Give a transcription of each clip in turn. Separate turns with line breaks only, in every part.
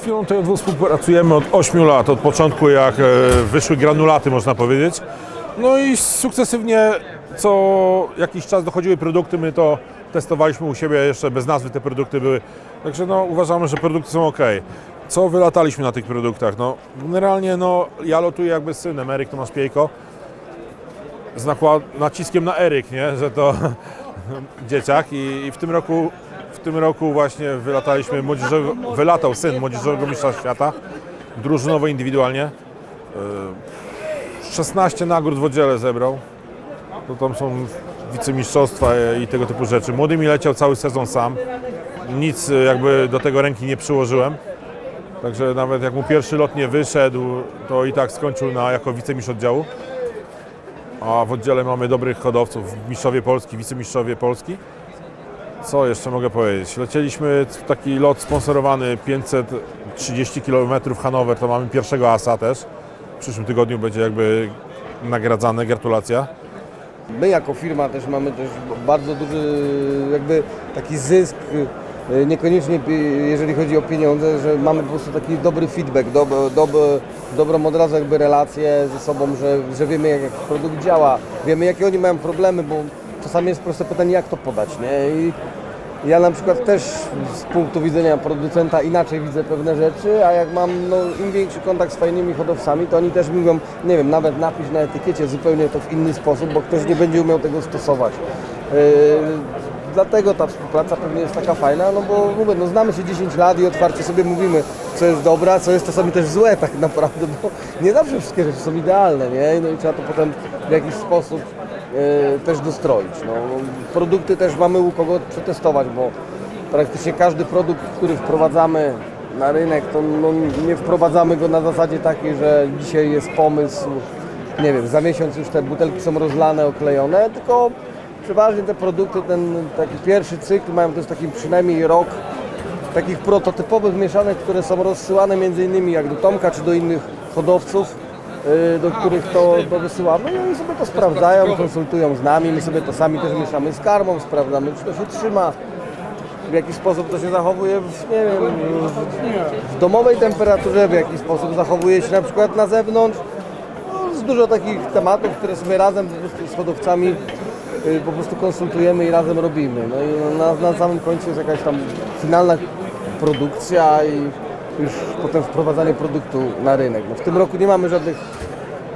firmą TJ2 współpracujemy od 8 lat, od początku jak e, wyszły granulaty można powiedzieć. No i sukcesywnie co jakiś czas dochodziły produkty, my to testowaliśmy u siebie, jeszcze bez nazwy te produkty były. Także no, uważamy, że produkty są ok. Co wylataliśmy na tych produktach? No, generalnie no, ja lotuję jakby z synem, Eryk Tomasz Piejko, z naciskiem na Eryk, nie? że to dzieciak I, i w tym roku w tym roku właśnie wylataliśmy młodzieżowego, wylatał syn młodzieżowego mistrza świata, drużynowo indywidualnie. Yy, 16 nagród w oddziale zebrał. To tam są wicemistrzostwa i tego typu rzeczy. Młody mi leciał cały sezon sam. Nic yy, jakby do tego ręki nie przyłożyłem. Także nawet jak mu pierwszy lot nie wyszedł, to i tak skończył na, jako wicemistrz oddziału. A w oddziale mamy dobrych hodowców, mistrzowie Polski, wicemistrzowie Polski. Co jeszcze mogę powiedzieć? Lecieliśmy taki lot sponsorowany 530 km Hanower, to mamy pierwszego asa też. W przyszłym tygodniu będzie jakby nagradzane, gratulacja.
My jako firma też mamy też bardzo duży jakby taki zysk, y, niekoniecznie pi- jeżeli chodzi o pieniądze, że mamy po prostu taki dobry feedback, dob, dob, dobrą od razu jakby relację ze sobą, że, że wiemy jak, jak produkt działa, wiemy jakie oni mają problemy, bo czasami jest proste pytanie jak to podać, nie? I ja na przykład też z punktu widzenia producenta inaczej widzę pewne rzeczy, a jak mam no, im większy kontakt z fajnymi hodowcami, to oni też mówią, nie wiem, nawet napisz na etykiecie zupełnie to w inny sposób, bo ktoś nie będzie umiał tego stosować. Yy, dlatego ta współpraca pewnie jest taka fajna, no bo mówię, no znamy się 10 lat i otwarcie sobie mówimy, co jest dobre, a co jest czasami też złe tak naprawdę, bo nie zawsze wszystkie rzeczy są idealne, nie? No i trzeba to potem w jakiś sposób też dostroić. No, produkty też mamy u kogo przetestować, bo praktycznie każdy produkt, który wprowadzamy na rynek, to no, nie wprowadzamy go na zasadzie takiej, że dzisiaj jest pomysł, nie wiem, za miesiąc już te butelki są rozlane, oklejone, tylko przeważnie te produkty, ten taki pierwszy cykl mają jest taki przynajmniej rok takich prototypowych mieszanek, które są rozsyłane między innymi jak do Tomka czy do innych hodowców, do których to, to wysyłamy i oni sobie to sprawdzają, konsultują z nami, my sobie to sami też mieszamy z karmą, sprawdzamy czy to się trzyma, w jaki sposób to się zachowuje w, nie wiem, w, domowej temperaturze, w jaki sposób zachowuje się na przykład na zewnątrz. No, z dużo takich tematów, które sobie razem z hodowcami y, po prostu konsultujemy i razem robimy. No i na, na samym końcu jest jakaś tam finalna produkcja i już potem wprowadzanie produktu na rynek. No w tym roku nie mamy żadnych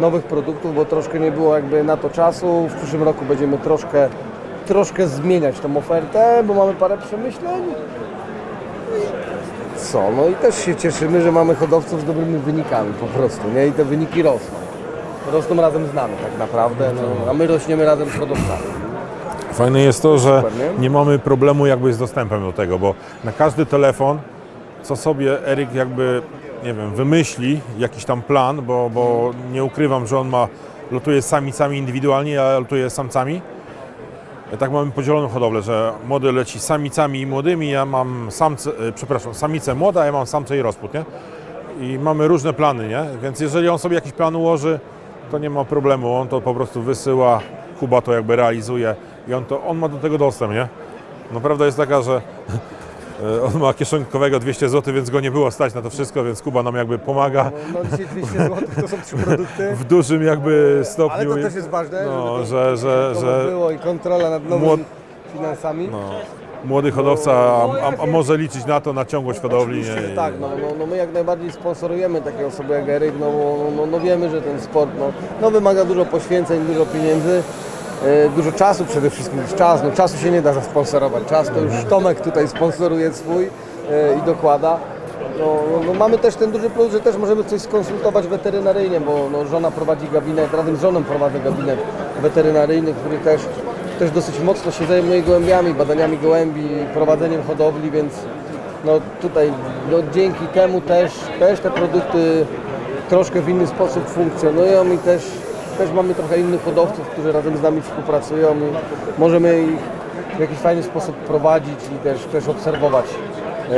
nowych produktów, bo troszkę nie było jakby na to czasu. W przyszłym roku będziemy troszkę, troszkę zmieniać tą ofertę, bo mamy parę przemyśleń. Co? No i też się cieszymy, że mamy hodowców z dobrymi wynikami po prostu, nie? I te wyniki rosną. Rosną razem z nami tak naprawdę, no, a my rośniemy razem z hodowcami.
Fajne jest to, że
nie
mamy problemu jakby z dostępem do tego, bo na każdy telefon, co sobie Eryk jakby, nie wiem, wymyśli jakiś tam plan, bo, bo nie ukrywam, że on ma, lotuje z samicami indywidualnie, ja lotuję z samcami. Tak mamy podzieloną hodowlę, że młody leci samicami i młodymi, ja mam samce, e, przepraszam, samicę młoda, ja mam samce i rozpód, nie? I mamy różne plany, nie? Więc jeżeli on sobie jakiś plan ułoży, to nie ma problemu, on to po prostu wysyła, Kuba to jakby realizuje i on, to, on ma do tego dostęp, nie? No prawda jest taka, że e, on ma kieszonkowego 200 zł, więc go nie było stać na to wszystko, więc Kuba nam jakby pomaga
No, no dzisiaj 200 zł to są trzy produkty.
w dużym jakby stopniu.
Ale to też jest ważne,
no,
żeby
że, że, że
było i kontrola nad nowymi
Młod-
finansami.
no, młody hodowca a, a, a może liczyć na to, na ciągłość hodowli.
Oczywiście,
nie?
że tak, no, no, no my jak najbardziej sponsorujemy takie osoby jak Eryk, no, bo, no, no wiemy, że ten sport no, no wymaga dużo poświęceń, dużo pieniędzy, e, dużo czasu przede wszystkim, czas, no czasu się nie da zasponsorować, czas to już Tomek tutaj sponsoruje swój e, i dokłada. No, no, no mamy też ten duży plus, że też możemy coś skonsultować weterynaryjnie, bo no, żona prowadzi gabinet, razem z żoną prowadzę gabinet weterynaryjny, który też, też dosyć mocno się zajmuje gołębiami, badaniami gołębi, prowadzeniem hodowli, więc no tutaj no dzięki temu też, też te produkty troszkę w inny sposób funkcjonują i też, też mamy trochę innych hodowców, którzy razem z nami współpracują i możemy ich w jakiś fajny sposób prowadzić i też, też obserwować, e,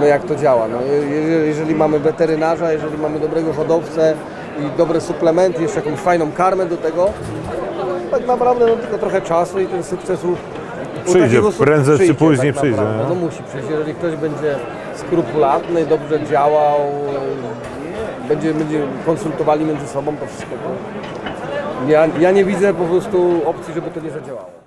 no jak to działa. No, jeżeli mamy weterynarza, jeżeli mamy dobrego hodowcę i dobre suplementy, jeszcze jakąś fajną karmę do tego, tak naprawdę no, tylko trochę czasu i ten sukces u,
przyjdzie, prędzej
przyjdzie, czy
później
tak
przyjdzie. No.
no musi przyjść, jeżeli ktoś będzie skrupulatny, dobrze działał, e, będzie, będzie konsultowali między sobą to wszystko. Ja, ja nie widzę po prostu opcji, żeby to nie zadziałało.